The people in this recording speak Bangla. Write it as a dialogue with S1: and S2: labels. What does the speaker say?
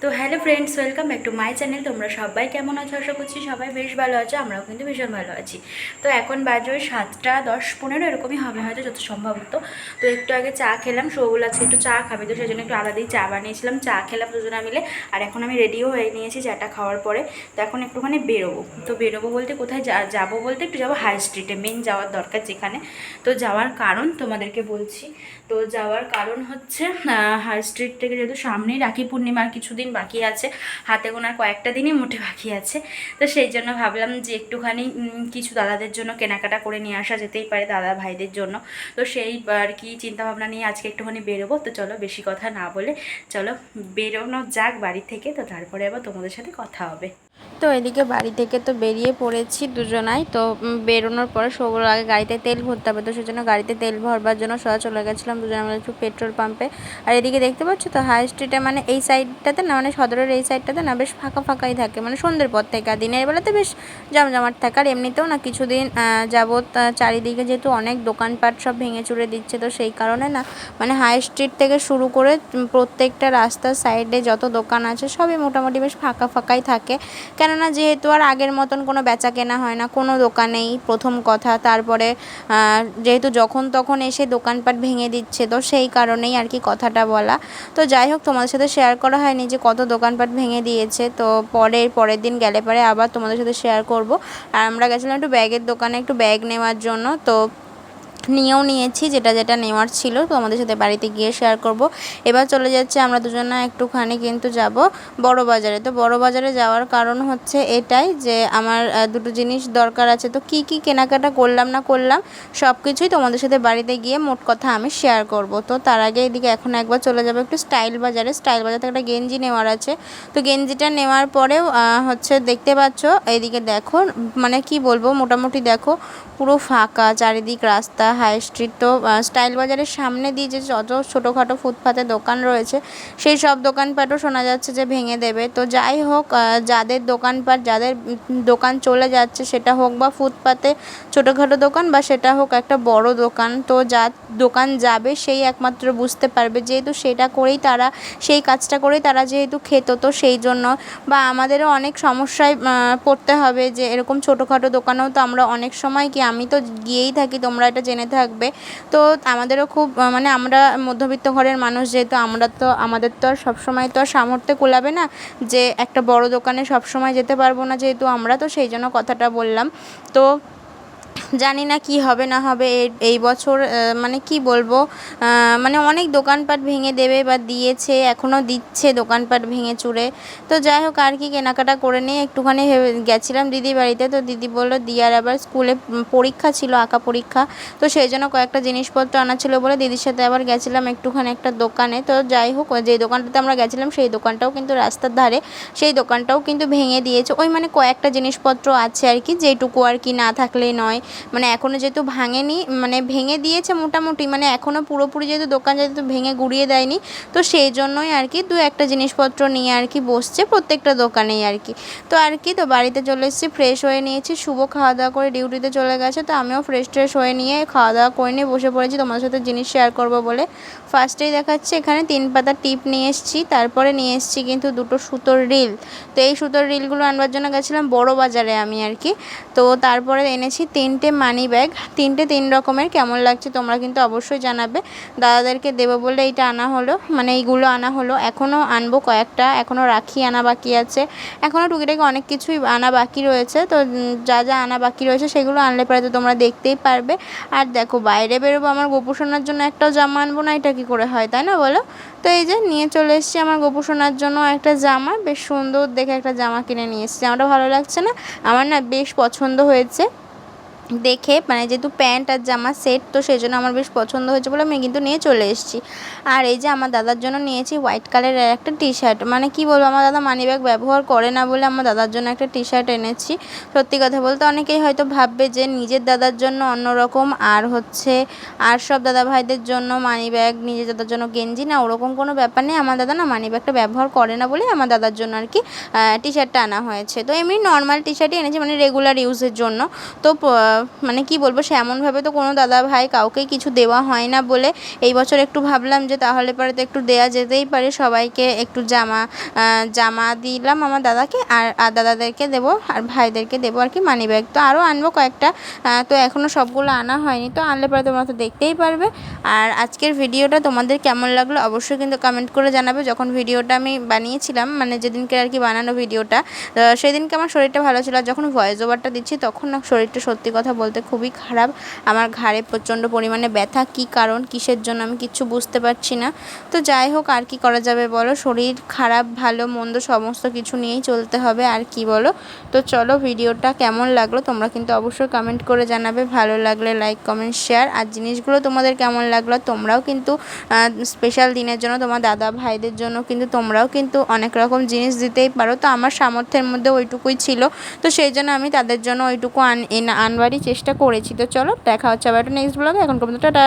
S1: তো hello friends, welcome back to my channel. তোমরা সবাই কেমন আছো? আশা করছি সবাই বেশ ভালো আছো, আমরাও কিন্তু ভীষণ ভালো আছি। তো এখন বাজে ওই সাতটা দশ পনেরো, এরকমই হবে হয়তো যত সম্ভবত তো। একটু আগে চা খেলাম সৌগুল আজকে একটু চা খাবে, তো সেই জন্য একটু আলাদাই চা বানিয়েছিলাম। চা খেলাম দুজনা মিলে, আর এখন আমি রেডিও হয়ে নিয়েছি চাটা খাওয়ার পরে। তো এখন একটুখানি বেরোবো। তো বেরোবো বলতে কোথায় যা- যাব বলতে একটু যাব হাই স্ট্রিটে মেন যাওয়ার দরকার যেখানে। তো যাওয়ার কারণ তোমাদেরকে বলছি। তো যাওয়ার কারণ হচ্ছে হাই স্ট্রিট থেকে যেহেতু সামনেই রাখি পূর্ণিমার কিছুদিন বাকি আছে। হাতে গোনার কয়েকটা দিনই মোটে বাকি আছে। তো সেই জন্য ভাবলাম যে একটুখানি কিছু দাদাদের জন্য কেনাকাটা করে নিয়ে আসা যেতেই পারে দাদা ভাইদের জন্য। তো সেই আর কি চিন্তাভাবনা নিয়ে আজকে একটুখানি বেরোবো। তো চলো বেশি কথা না বলে চলো বেরোনো যাক বাড়ি থেকে। তো তারপরে আবার তোমাদের সাথে কথা হবে।
S2: তো এদিকে বাড়ি থেকে তো বেরিয়ে পড়েছি দুজনাই। তো বেরোনোর পরে সবগুলো আগে গাড়িতে তেল ভরতে হবে। তো সেজন্য গাড়িতে তেল ভরবার জন্য সোজা চলে গেছিলাম। দুজনে মিলে একটু পেট্রোল পাম্পে। আর এদিকে দেখতে পাচ্ছ তো হাই স্ট্রিটে মানে এই সাইডটাতে না মানে সদরের এই সাইডটাতে না, বেশ ফাঁকা ফাঁকাই থাকে। মানে সন্ধ্যের পর থেকে। আর দিনের বেলাতে বেশ জমজমাট থাকে। আর এমনিতেও না কিছুদিন যাবৎ চারিদিকে যেহেতু অনেক দোকানপাট সব ভেঙে চুরে দিচ্ছে, তো সেই কারণে না মানে হাই স্ট্রিট থেকে শুরু করে প্রত্যেকটা রাস্তার সাইডে যত দোকান আছে, সবই মোটামুটি বেশ ফাঁকা ফাঁকাই থাকে। কেননা যেহেতু আর আগের মতন কোনো বেচা কেনা হয় না, কোনো দোকানেই প্রথম কথা। তারপরে যেহেতু যখন তখন এসে দোকানপাট ভেঙে দিচ্ছে, তো সেই কারণেই আর কি কথাটা বলা। তো যাই হোক, তোমাদের সাথে শেয়ার করা হয়নি যে কত দোকানপাট ভেঙে দিয়েছে। তো পরের পরের দিন গেলে পরে আবার তোমাদের সাথে শেয়ার করব। আর আমরা গেছিলাম একটু ব্যাগের দোকানে, একটু ব্যাগ নেওয়ার জন্য। তো নিয়েও নিয়েছি, যেটা যেটা নেওয়ার ছিল, তো আমাদের সাথে বাড়িতে গিয়ে শেয়ার করব। এবার চলে যাচ্ছে আমরা দুজনে একটুখানি কিন্তু যাব বড় বাজারে তো বড় বাজারে যাওয়ার কারণ হচ্ছে এটাই যে আমার দুটো জিনিস দরকার আছে। তো কি কি কেনাকাটা করলাম না করলাম সব কিছুই তোমাদের সাথে বাড়িতে গিয়ে মোট কথা আমি শেয়ার করব। তো তার আগে এদিকে এখন একবার চলে যাব একটু স্টাইল বাজারে। স্টাইল বাজার থেকে একটা গেঞ্জি নেওয়ার আছে। তো গেঞ্জিটা নেওয়ার পরেও হচ্ছে দেখতে পাচ্ছ এইদিকে দেখো মানে কি বলব, মোটামুটি দেখো পুরো ফাঁকা, চারিদিক রাস্তা হাই স্ট্রিট। তো স্টাইল বাজারের সামনে দিয়ে যে যত ছোটোখাটো ফুটপাতে দোকান রয়েছে, সেই সব দোকানপাটও শোনা যাচ্ছে যে ভেঙে দেবে। তো যাই হোক যাদের দোকানপাট, যাদের দোকান চলে যাচ্ছে, সেটা হোক বা ফুটপাতে ছোটোখাটো দোকান বা সেটা হোক একটা বড় দোকান, তো যা দোকান যাবে সেই একমাত্র বুঝতে পারবে। যেহেতু সেটা করেই তারা, সেই কাজটা করেই তারা যেহেতু খেত, তো সেই জন্য বা আমাদেরও অনেক সমস্যায় পড়তে হবে যে এরকম ছোটোখাটো দোকানেও তো আমরা অনেক সময় কি, আমি তো গিয়েই থাকি, তোমরা এটা জেনে থাকবে। তো আমাদেরও খুব মানে আমরা মধ্যবিত্ত ঘরের মানুষ যেহেতু, আমরা তো, আমাদের তো আর সবসময় তো আর সামর্থ্য কোলাবে না যে একটা বড় দোকানে সবসময় যেতে পারব না যেহেতু, আমরা তো সেই জন্য কথাটা বললাম। তো জানি না কি হবে না হবে এই বছর মানে কি বলব মানে অনেক দোকানপাট ভেঙে দেবে বা দিয়েছে এখনও দিচ্ছে দোকানপাট ভেঙে চুরে। তো যাই হোক, আর কি কেনাকাটা করে নিয়ে একটুখানি গেছিলাম দিদি বাড়িতে। তো দিদি বলল দিয়ার আবার স্কুলে পরীক্ষা ছিল, আঁকা পরীক্ষা। তো সেই জন্য কয়েকটা জিনিসপত্র আনা ছিল বলে দিদির সাথে আবার গেছিলাম একটুখানি একটা দোকানে। তো যাই হোক, যে দোকানটাতে আমরা গেছিলাম, সেই দোকানটাও কিন্তু রাস্তার ধারে, সেই দোকানটাও কিন্তু ভেঙে দিয়েছে। ওই মানে কয়েকটা জিনিসপত্র আছে আর কি, যেটুকু আর কি না থাকলেই নয়। মানে এখনও যেহেতু ভাঙেনি মানে ভেঙে দিয়েছে মোটামুটি মানে এখনও পুরোপুরি যেহেতু দোকান যেহেতু ভেঙে গুড়িয়ে দেয়নি, তো সেই জন্যই আর কি দু একটা জিনিসপত্র নিয়ে আর কি বসছে প্রত্যেকটা দোকানেই আর কি। তো আর কি তো বাড়িতে চলে এসেছি ফ্রেশ হয়ে নিয়েছি, শুভ খাওয়া দাওয়া করে ডিউটিতে চলে গেছে, তো আমিও ফ্রেশ ট্রেশ হয়ে নিয়ে খাওয়া দাওয়া করে নিয়ে বসে পড়েছি, তোমাদের সাথে জিনিস শেয়ার করব বলে। ফার্স্টেই দেখাচ্ছে, এখানে তিন পাতা টিপ নিয়ে এসেছি, তারপরে নিয়ে এসেছি কিন্তু দুটো সুতোর রিল তো এই সুতোর রিলগুলো আনবার জন্য গেছিলাম বড় বাজারে আমি আর কি। তো তারপরে এনেছি তিনটে মানি ব্যাগ তিনটে তিন রকমের কেমন লাগছে তোমরা কিন্তু অবশ্যই জানাবে। দাদাদেরকে দেবো বলে এইটা আনা হলো মানে এইগুলো আনা হলো। এখনও আনব কয়েকটা, এখনও রাখি আনা বাকি আছে। এখনও টুকিটাকি অনেক কিছুই আনা বাকি রয়েছে, তো যা যা আনা বাকি রয়েছে সেগুলো আনলে পরে তো তোমরা দেখতেই পারবে। আর দেখো, বাইরে বেরোবো আমার গোপুসোনার জন্য একটাও জামা আনব না, এটা কী করে হয়, তাই না বলো? তো এই যে নিয়ে চলে এসেছি আমার গোপুসোনার জন্য একটা জামা, বেশ সুন্দর দেখে একটা জামা কিনে নিয়ে এসেছি জামাটা ভালো লাগছে না। আমার না বেশ পছন্দ হয়েছে। দেখে মানে যেহেতু প্যান্ট আর জামা সেট, তো সেই জন্য আমার বেশ পছন্দ হয়েছে বলে আমি কিন্তু নিয়ে চলে এসেছি। আর এই যে আমার দাদার জন্য নিয়েছি হোয়াইট কালারের একটা টি শার্ট মানে কি বলব, আমার দাদা মানি ব্যাগ ব্যবহার করে না বলে আমার দাদার জন্য একটা টি শার্ট এনেছি। সত্যি কথা বলতে অনেকেই হয়তো ভাববে যে নিজের দাদার জন্য অন্যরকম, আর হচ্ছে, আর সব দাদা ভাইদের জন্য মানি ব্যাগ নিজের দাদার জন্য গেঞ্জি, না ওরকম কোনো ব্যাপার নেই। আমার দাদা না মানি ব্যাগটা ব্যবহার করে না বলে আমার দাদার জন্য আর কি টি শার্টটা আনা হয়েছে। তো এমনি নর্মাল টি শার্টই এনেছি মানে রেগুলার ইউজের জন্য। তো মানে কি বলব, সে এমনভাবে তো কোনো দাদা ভাই কাউকেই কিছু দেওয়া হয় না বলে এই বছর একটু ভাবলাম যে তাহলে পরে তো একটু দেয়া যেতেই পারে। সবাইকে একটু জামা জামা দিলাম আমার দাদাকে আর আর দাদাদেরকে দেবো আর ভাইদেরকে দেবো আর কি মানি ব্যাগ তো আরও আনব কয়েকটা তো এখনও সবগুলো আনা হয়নি। তো আনলে পরে তোমরা তো দেখতেই পারবে। আর আজকের ভিডিওটা তোমাদের কেমন লাগল অবশ্যই কিন্তু কমেন্ট করে জানাবে। যখন ভিডিওটা আমি বানিয়েছিলাম মানে যেদিনকে আর কি বানানো ভিডিওটা সেদিনকে আমার শরীরটা ভালো ছিল। আর যখন ভয়েস ওভারটা দিচ্ছি, তখন শরীরটা সত্যি কথা বলতে খুবই খারাপ। আমার ঘাড়ে প্রচণ্ড পরিমাণে ব্যথা। কী কারণ? কিসের জন্য? আমি কিচ্ছু বুঝতে পারছি না। তো যাই হোক, আর কি করা যাবে বলো? শরীর খারাপ, ভালো, মন্দ সমস্ত কিছু নিয়েই চলতে হবে, আর কি বলো? তো চলো, ভিডিওটা কেমন লাগল তোমরা কিন্তু অবশ্যই কমেন্ট করে জানাবে। ভালো লাগলে লাইক কমেন্ট শেয়ার আর জিনিসগুলো তোমাদের কেমন লাগল তোমরাও কিন্তু স্পেশাল দিনের জন্য, তোমার দাদা ভাইদের জন্য কিন্তু তোমরাও কিন্তু অনেক রকম জিনিস দিতেই পারো। তো আমার সামর্থ্যের মধ্যে ওইটুকুই ছিল। তো সেই জন্য আমি তাদের জন্য ওইটুকু আন আনবারই চেষ্টা করেছি। তো চলো দেখা হচ্ছে আবার একটা নেক্সট ব্লগে এখন পর্যন্ত টাটা!